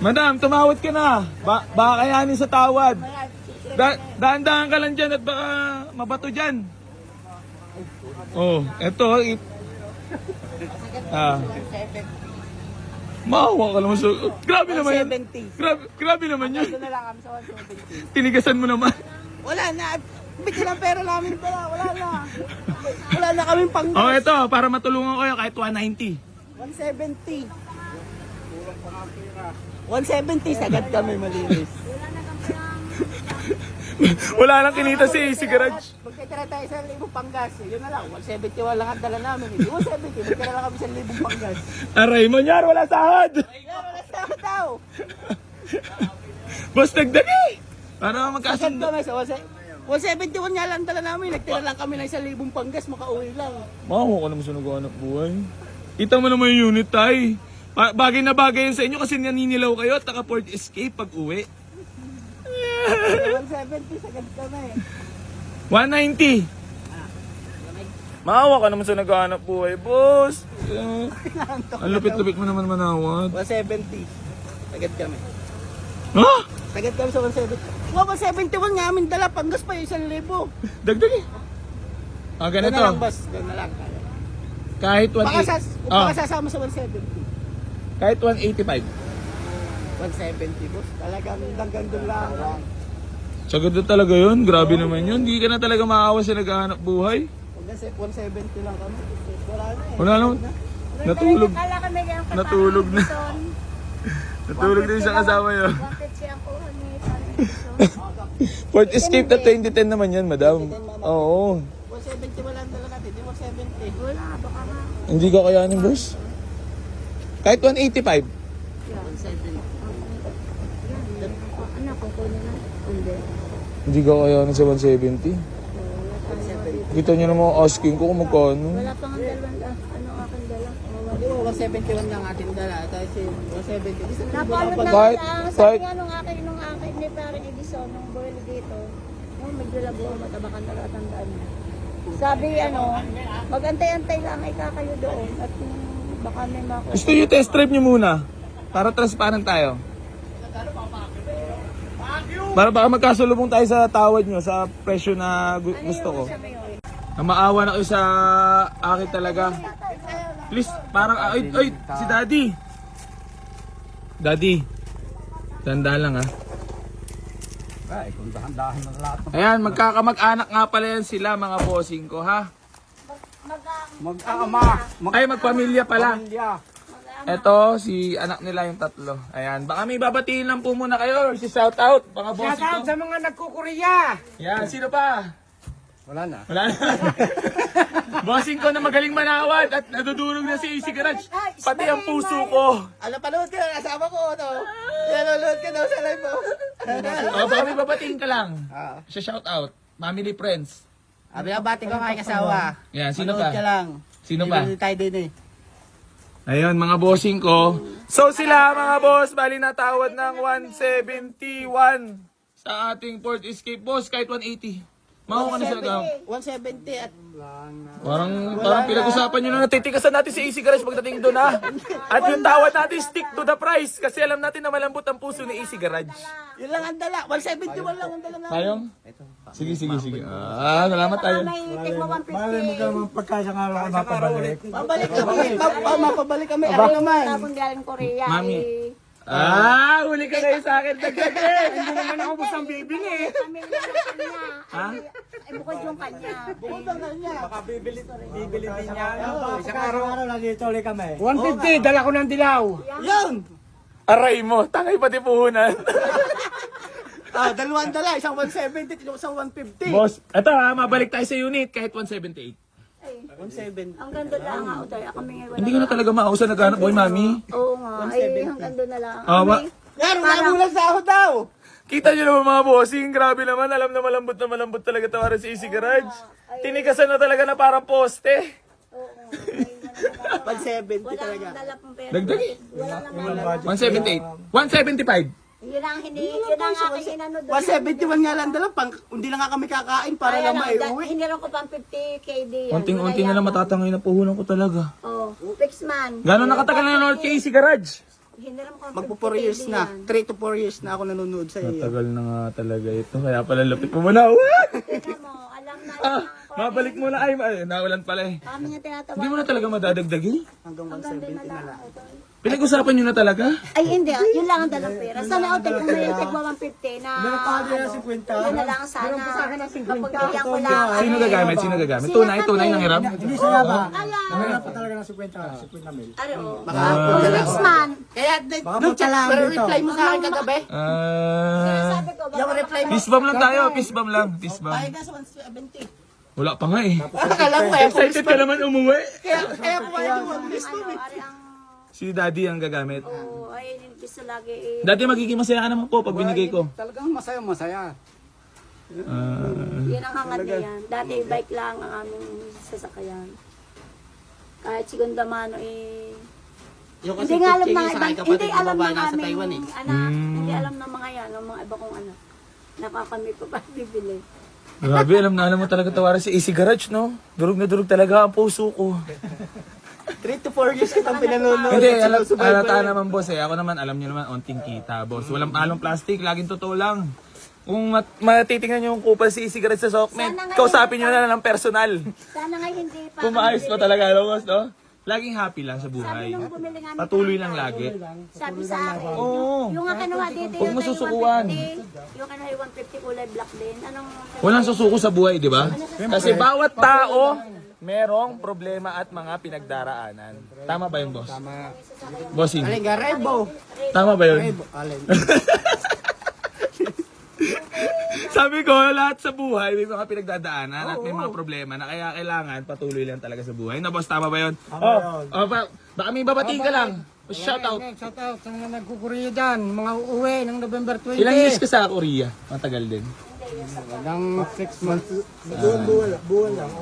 Madam, tumawad ka na. Ba baka kayanin sa tawad. Da daan-daan ka lang dyan at baka mabato dyan. Oh, eto. i- Ah. Maawa ka naman sa... Grabe naman yan. 170. Grabe, grabe naman yun. Na lang kami sa 170. Tinigasan mo naman. Wala na. Bigyan ng pera namin pala. Wala na. Wala na kaming pang Oh, eto, para matulungan ko kayo kahit 190. 170. 170 sagad kami malinis. Wala lang kinita si AC Garage. Magkatira tayo sa libong panggas. Yun na lang. 171 lang ang dala namin. Hindi 170. Magkatira lang kami sa libong panggas. Aray mo nyar, wala sahod. Yan, wala sa ako tao. Boss, dagdagi. Para Sagad magkasundo. kami sa 171 nga lang dala namin. Nagtira lang kami ng isang libong panggas. Makauwi lang. Maawa ka naman sa nag-anak buhay. Kita mo naman yung unit tay. Pa- bagay na bagay yun sa inyo kasi naninilaw kayo at naka-port escape pag uwi. 170 sagad kami. 190. Maawa ka naman sa nag-anak buhay, boss. Eh, ang lupit-lupit mo naman manawad. 170. Sagad kami. Ha? Sagad kami sa 170. Wow, 171 nga amin dala. Panggas pa yung isang libo. Dagdagi. Ah, Doon ganito. na lang, boss. Doon na lang. Kahit Baka, 180. sas, baka sasama sa 170. Kahit 185. 170, boss. Talagang hanggang doon lang. Sagad na talaga yun. Grabe naman yun. Hindi ka na talaga maawa sa naghahanap buhay. Sa 170 lang kami. Wala na eh. Wala naman. Natulog. Kala kami yung kasama Natulog ni na. Natulog din sa kasama yun. Bakit siya ang kuha ni Paring Bison? Port Escape na 2010 naman yan, madam. Oo. 170 wala ang dala natin. Di 170. Wala, baka nga. Hindi ka kayanin, boss. Kahit 185. 170. Oh, ano, kukunin na? Hindi. Hindi ka kayanin sa 170. Kita niyo naman asking ko kung magkano. Wala pang ang dalawang, ah, ano aking dala? Oh, Di ba 171 lang ating dala. Tapos si 170. Di sa Napanood lang Kahit- lang. Sabi kahit- nga nung akin, nung akin ni Paring Edison, nung boil dito, yung labo, matabakan talaga tandaan niya. Sabi ano, magantay-antay lang ay kakayo doon at baka may mako. Gusto niyo test drive niyo muna. Para transparent tayo. Para baka magkasulubong tayo sa tawad niyo sa presyo na gu- gusto ko. Na maawa na kayo sa akin talaga. Please, parang, ay, ay, si Daddy. Daddy. Tanda lang ha. Ay, kung dahan-dahan ng lahat. Ayan, magkakamag-anak nga pala yan sila mga bossing ko ha. Mag-aama, Ay, magpamilya pala. mag-pamilya. Ito, si anak nila yung tatlo. Ayan, baka may babatiin lang po muna kayo. or Si shout out, mga bossing Shoutout ko. sa mga nagkukureya. Yan, sino pa? Wala na. Wala na. bossing ko na magaling manawad at nadudurog na si AC Garage. Pati ang puso ko. Ano, panood ka na. Kasama ko, ano. Nanonood ka daw sa live mo. O, baka may babatiin ka lang. Ah. Sa shout out, family friends. Abi, bati ko kay kasawa. Yan, sino Manood pa? ka lang. Sino pa? Bibili tayo din eh. Ayun, mga bossing ko. So sila mga boss, bali natawad ng 171 sa ating Port Escape boss, kahit 180. Maho ka na sila gam. 170 at Parang, parang pinag-usapan nyo na natitikasan natin si AC Garage pagdating doon ha. At yung tawad natin, stick to the price. Kasi alam natin na malambot ang puso ni AC Garage. yun lang ang dala. 171 lang ang dala namin. Tayong? Sige, sige, sige. Ah, salamat tayo. May tigma 150. Pagkasangaraw na pabalik. Pabalik kami. Pa- pa- Mapabalik kami. Ano naman? Tapon galing Korea. Mami. Eh, Ah, huli ka kayo sa akin. Dagdagan. Hindi naman ako bustang bibili. kanya. Ha? Ay, bukod yung kanya. Baka bibili, bibili din niya. Isang araw-araw na dito ulit kami. 150, dala ko ng dilaw. Yun! Aray mo, tangay pati puhunan. Ah, dalawang dala. Isang 170, isang 150. Boss, eto ha, mabalik tayo sa unit kahit 178. Ay, 170. hanggang doon lang nga, Utoy. Kami ngayon. Hindi ko na talaga mausa naghanap boy, mami. Oo nga. Ay, hanggang doon na lang. Ah, wa- Yan, nabulan sa ako daw. Kita nyo naman mga bossing, grabe naman. Alam na malambot na malambot talaga tawaran si Easy Garage. Tinikasan na talaga na parang poste. oo nga. Ay, wala 170 Wala talaga. nang. Wala nang 178. 175. Yun ang hindi, yun ang aking inano doon. 171 nga lang dala. Pang, hindi lang nga kami kakain para lang maiuwi. Hiniram ko pang 50 KD yan. Unting-unti na lang matatangay na puhunan ko talaga. Oh, fix man. Gano'n nakatagal na nanonood kay Easy Garage? hiniram ko. Magpo 4 years na. 3 to 4 years na ako nanonood sa iyo. Matagal na nga talaga ito. Kaya pala lapit mo. What? Tingnan mo, alam na Ah, mabalik mo na. Ay, ay nawalan pala eh. Kami nga tinatawa. Hindi mo na talaga madadagdagin. Hanggang Hanggang din 170 na na lang. lang. Pinag-usapan nyo na talaga? Ay, hindi. ah. Yun lang ang dalang pera. Sana hotel kung may tigwa 150 na ano, yun na lang sana. Kapag bigyan ko lang. Sino gagamit? Sino gagamit? Tunay, tunay ng hiram? Hindi siya ba? Ayan. Mahirap pa talaga ng 50, 50 mil. Ari, oh. Kung next month, Kaya, d- Baka chat, pagkalaan pero dito. reply mo sa akin kagabi. Ah, sabi ko, Yung baka reply mo. peace bomb lang tayo. Peace bomb lang. Peace bomb. Ay, nasa 170. Wala pa nga eh. Akala ko kaya Excited ka naman umuwi. Kaya, kaya kumain yung ano, ari ang, Si daddy ang gagamit. oh, ay, gusto lagi eh. Dati magiging masaya ka naman po pag binigay ko. Talagang masaya, masaya. Ah, Yan ang hangat niya yan. Dati bike lang ang aming sasakyan. Kahit si Gundamano eh, Yung kasi hindi nga alam ng ibang, hindi alam babae ng nasa aming Taiwan eh. anak, Mm. hindi alam ng mga yan, ng mga iba kong anak. Nakakami pa ba bibili? Grabe, alam na alam mo talaga tawaran si Easy Garage, no? Durog na durog talaga ang puso ko. 3 to 4 years kitang pinanonood. Hindi, alam, sinusubaybay. alata naman boss eh. Ako naman, alam niyo naman, onting kita, boss. Walang palong plastic, laging totoo lang. Kung mat matitingnan niyo yung kupal si Easy Garage sa Sockman, kausapin niyo na lang ng personal. Sana nga hindi pa. Kung maayos pa talaga, alam boss, no? Laging happy lang sa Sabi buhay. nung bumili nga ng Patuloy lang lagi. Sabi sa akin, Oo. yung nga kinuha dito, Huwag yung mo kay susukuan. 150, yung kinuha yung 150 kulay black din. Anong, Walang susuko sa buhay, di ba? Kasi bawat tao merong problema at mga pinagdaraanan. Tama ba yun, boss? Tama. Bossing. Alin ka, Rebo. Tama ba yun? Alin. Sabi ko, lahat sa buhay may mga pinagdadaanan at may mga problema na kaya kailangan patuloy lang talaga sa buhay. Na boss, tama ba yun? Oh, oh ba, baka may babatiin ka lang. Shout out. Shout out sa mga nagkukuriya dyan. Mga uuwi ng November 20. Ilang years ka sa Korea? Matagal din. Hanggang 6 months. Buwan, buwan, buwan lang.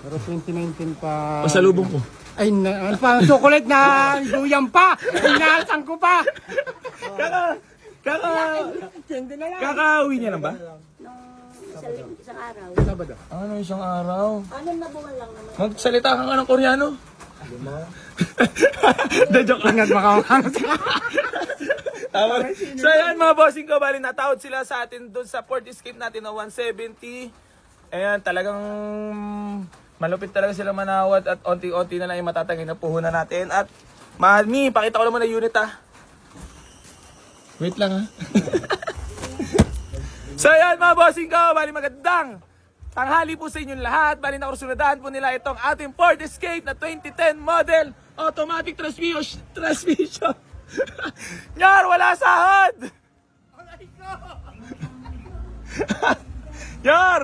Pero 2019 pa. Pasalubong ko. Ay, na, ano pa, chocolate na luyang pa. Inaasan ko pa. Kaka, kaka, Hindi na lang. kakauwi niya lang ba? nung isang, isang araw. Sabado. Ano, isang araw. Anim na buwan lang naman. Magsalita ka nga ng Koreano. De, joke lang. Ingat makamahang. Tama. So ayan mga bossing ko, bali natawad sila sa atin doon sa port escape natin na 170. Ayan, talagang malupit talaga sila manawat at onti-onti na lang yung matatangin na puhunan natin. At Mami, pakita ko naman na unit ah. Wait lang ah. so ayan mga bossing ko, bali magandang tanghali po sa inyong lahat. Bali na kursunadahan po nila itong ating Ford Escape na 2010 model automatic transmission. transmission. Nyar, wala sahod! Yar!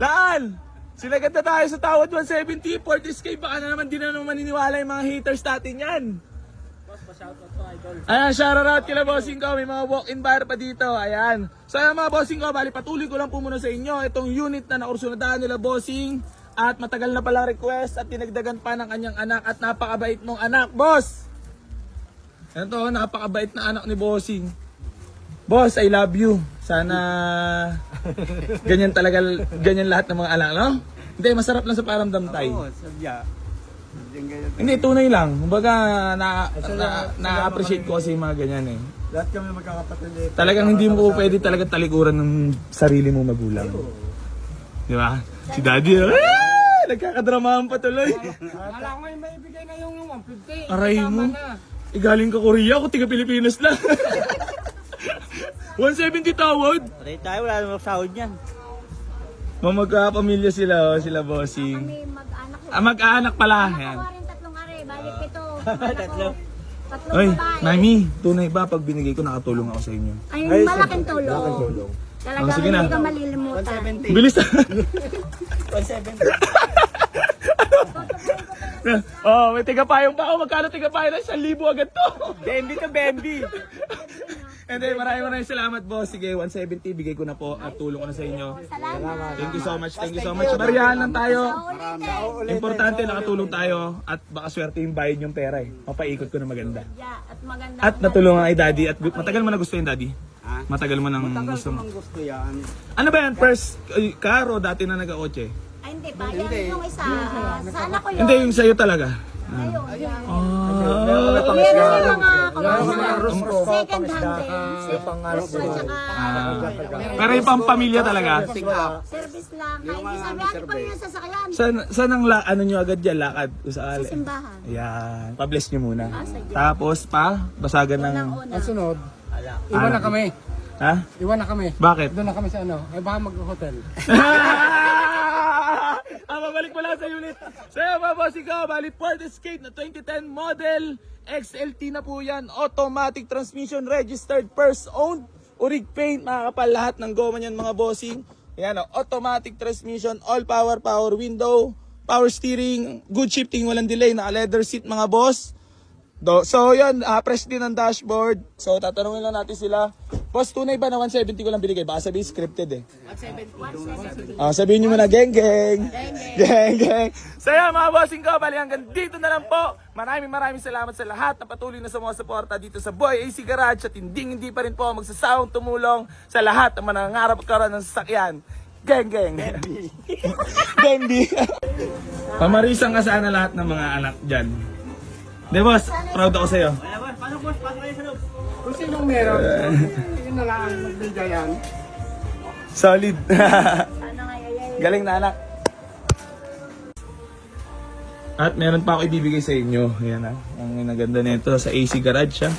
Laan! Sinagad na tayo sa tawad 170 Ford Escape. Baka na naman di na naman maniniwala yung mga haters natin yan. Ayan, shoutout kila bossing ko. May mga walk-in bar pa dito. Ayan. So ayan mga bossing ko, bali patuloy ko lang po muna sa inyo. Itong unit na nakursunadahan nila bossing. At matagal na palang request at tinagdagan pa ng kanyang anak at napakabait nung anak. Boss! Ito, napakabait na anak ni bossing. Boss, I love you. Sana ganyan talaga, ganyan lahat ng mga anak, no? Hindi, masarap lang sa paramdam tayo. Oo, sadya. Hindi, tunay lang. Kumbaga, na, na, na-appreciate ko kasi yung mga ganyan eh. Lahat kami magkakapatid eh. Talagang hindi mo po pwede talaga talikuran ng sarili mo magulang. Di ba? Si daddy, ah, nagkakadramahan pa tuloy. Wala ko may maibigay na yung 150. Aray mo. na. Eh, galing ka Korea, ako tiga Pilipinas lang. 170 tawad. Patay tayo, wala namang sahod yan. Mamagkapamilya sila, oh, sila bossing. Kami mag-anak. Ah, mag-aanak pala. Anak Yan. ko rin tatlong are, balik pito. Tatlo. Tatlong Oy, babae. Mami, tunay ba pag binigay ko nakatulong ako sa inyo? Ay, malaking tulong. Talagang Oh, sige na. hindi ka malilimutan. 170. Bilis 170. oh, may tigapayong pa ako. Magkano tigapayong na? 1,000 agad to. Bambi to Bambi. And then, maraming maraming salamat boss. Sige, 170 bigay ko na po at tulong ko na sa inyo. Salamat. Thank you so much. Thank you so much. Bariyahan lang tayo. Importante nakatulong tayo at baka swerte yung bayad yung pera eh. Mapaikot ko na maganda. Yeah, at maganda. At natulungan kay daddy at matagal mo na gusto yung daddy? Ha? Matagal mo nang gusto mo. Gusto yan. Ano ba yan? First ay, car o dati na nag-kotse? Ay, hindi pa. Yan yung isa. Sa anak ko yun. Hindi, yung sa'yo talaga. Ngayon, yan. Ah, Meron yung mga Second hand din. ano pero yung pang pamilya talaga. service lang. Kahit sabi, ano pa yung sasakyan? Saan, saan ang la, ano nyo agad dyan? Lakad? Sa Usaali. simbahan. Ayan. Pa-bless nyo muna. Ah. Tapos pa, basagan ng... Unang-una. Ang sunod, iwan na kami. Ha? Iwan na kami. Bakit? Doon na kami sa ano. Ay baka mag-hotel. ah, babalik mo lang sa unit. So yun, mga bossing ko, bali Ford Escape na 2010 model. XLT na po yan. Automatic transmission, registered, first owned. Urig paint, makakapal lahat ng goma niyan mga bossing. Yan o, automatic transmission, all power, power window, power steering, good shifting, walang delay, naka leather seat mga boss. Do, so yun, uh, press din ang dashboard. So tatanungin lang natin sila. Boss, tunay ba na 170 ko lang binigay? Baka sabihin scripted eh. 170. Ah, sabihin nyo muna, geng geng. Geng geng. So yan, mga bossing ko, bali hanggang dito na lang po. Maraming maraming salamat sa lahat na patuloy na sumusuporta dito sa Boy AC Garage at hindi hindi pa rin po magsasawang tumulong sa lahat na manangarap karoon ng sasakyan. Geng geng. Dembi. Pamarisang ka sana lahat ng mga anak dyan. Di boss, proud ako sa'yo. Kung sinong meron, yun na lang ang magbigayan. Solid. Yayay. Galing na anak. At meron pa ako ibibigay sa inyo. Ayan ah. Ang naganda nito sa AC Garage siya.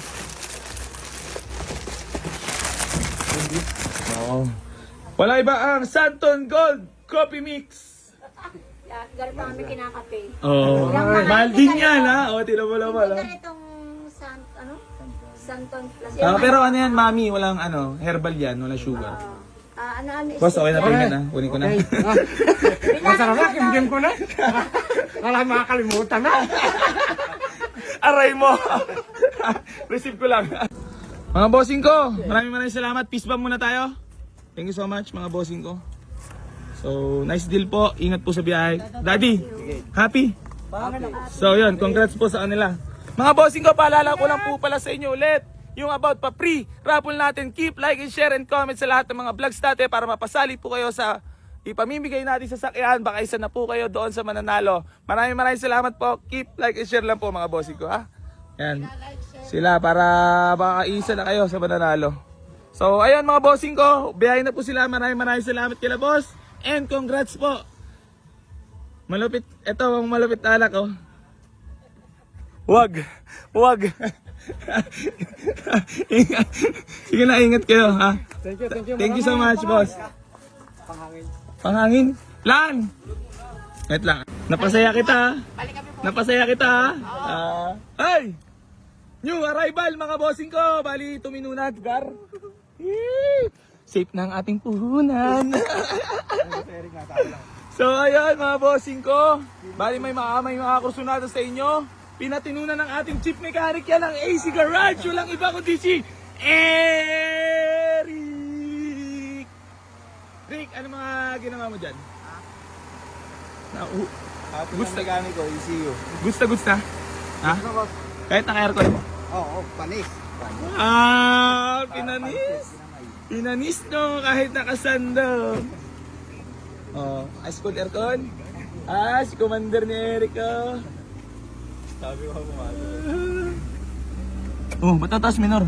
Oo. Wala iba ang Santon Gold Coffee Mix. Ganito kami kinakape. Oo. Mahal din yan ha. O, tila mo lang pala. Hindi ganitong san, ano? Santon plus. Ah, pero ano yan, mami? Walang ano, herbal yan. Wala sugar. Ah, ano, ano, Boss, okay na pa yan ha. Kunin ko na. Masarap na, kimkim ko na. Wala makakalimutan na. Aray mo! Receive ko lang. mga bossing ko, maraming maraming salamat. Peace bomb muna tayo. Thank you so much mga bossing ko. So, nice deal po. Ingat po sa biyahe. Daddy, happy? So, yun. Congrats po sa kanila. Mga bossing ko, paalala ko lang po pala sa inyo ulit yung about pa free raffle natin. Keep like and share and comment sa lahat ng mga vlogs natin para mapasali po kayo sa ipamimigay natin sa sakyan. Baka isa na po kayo doon sa mananalo. Maraming maraming salamat po. Keep like and share lang po mga bossing ko ha. Yan. Sila para baka isa na kayo sa mananalo. So ayun mga bossing ko. Biyahe na po sila. Maraming maraming salamat kila boss. And congrats po. Malupit. Ito ang malupit na anak oh. Wag. Wag. Ingat. Sige na, ingat kayo, ha? Thank you, thank you. Thank you so much, boss. Panghangin. Lan! Wait lang. Napasaya kita, ha? Napasaya kita, ha? Ah, ay! New arrival, mga bossing ko. Bali, tuminunad, gar. Safe na ang ating puhunan. so, ayun, mga bossing ko. Bali, may mga, may mga kursunado sa inyo. Pinatinunan ng ating chief mechanic yan ng AC Garage. Walang iba kundi si Eric! Rick, ano mga ginawa mo dyan? Na, uh, gusto gani ko, ECU. Gusto, gusto. Ha? Kahit naka-aircon mo? Oo, oh, panis. Ah, pinanis. Pinanis no, kahit nakasando. Oh, ice cold aircon. Ah, si commander ni Eric oh. Sabi ko Oh, ba't tatas minor?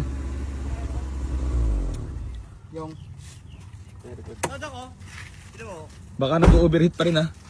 Yung Baka nag-overheat pa rin ah.